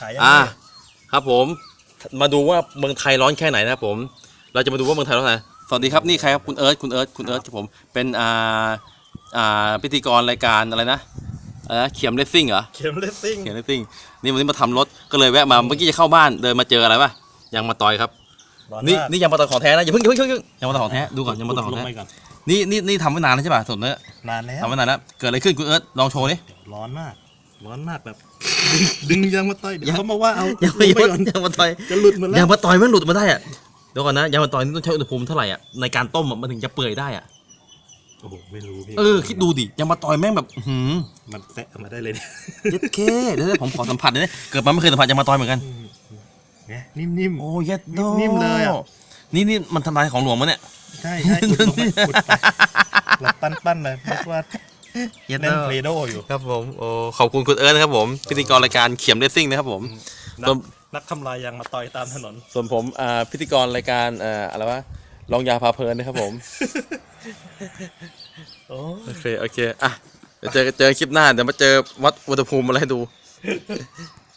หายยังอ่าไงครับผม มาดูว่าเมืองไทยร้อนแค่ไหนนะครับผม เราจะมาดูว่าเมืองไทยร้อนแค่ไหนสวัสดีครับนี่ใครครับคุณเอิร์ธคุณเอิร์ธคุณเอิร์ธครับผมเป็นอ่าอ่าพิธีกรรายการอะไรนะอะไรนะเขียมเลสซิ่งเหรอ เข็มเลสซิ่งเขียมเลสซิ่งนี่วันนี้มาทำรถก็เลยแวะมาเมื่อกี้จะเข้าบ้านเดินมาเจออะไรปะยางมาตอยครับ ร้อนี่มากนี่ยางมาตอยของแท้นะอย่าเพิ่งอย่าเพิ่งอย่าเพิ่งยางมาตอยของแท้ดูก่อนยางมาตอยของลแท้งไปก่อนนี่นี่นี่ทำไว้นานแล้วใช่ป่ะสดเนื้อนานแล้วทำไว้นานแล้วเกิดอะไรขึ้นคุณเอิร์ธลองโชว์ดิร้อนมาก ร้อนมากแบบ ดึงดึงยางมาต่อยเดี๋ยวยังเขามาว่าเอายางลงไปก่อนยางมาตอยจะหลุดหมดแล้ยาวงมะตอยมันหลุดมาได้อะเดี๋ยวก่อนนะยางมะตอยนี่ต้องใช้อุณหภูมิเท่าไหร่อะในการต้มอะมันถึงจะเปื่อยได้อะโอ้โหไม่รู้พี่เออคิดดูดิยางมะตอยแม่งแบบอื้อหืมมันแตะมาได้เลยเนี่ยเย็ดเคเดี๋ยวผมขอสัมผัสหน่อยดิเกิดมาไม่เคยสัมผัสยางมะตอยเหมือนกันอืมไงนิ่มโอ้เย็ดโดนิ่มเลยอะนี่นี่มันทำลายของหลวงมั้เนี่ยๆใช่ใช่อุดลงไปอุดไปเราปั้นปั้นๆเลยเพราะว่า เย็ดเล่นโดเพลโดอยู่ ครับผมโอ้ขอบคุณคุณเอิร์ธนะครับผมพิธีกรรายการเขียมเรซซิ่งนะครับผมนัส่กวนนักทำลายยางมาต่อยตามถนน ส่วนผมอ่าพิธีกรรายการอ่าอะไรวะลองยาพาเพลินนะครับผม โอ้โอเค โอเค อะเดี๋ยวเจอเจอคลิปหน้า เดี๋ยวมาเจอวัดอุณหภูมิอะไรให้ดู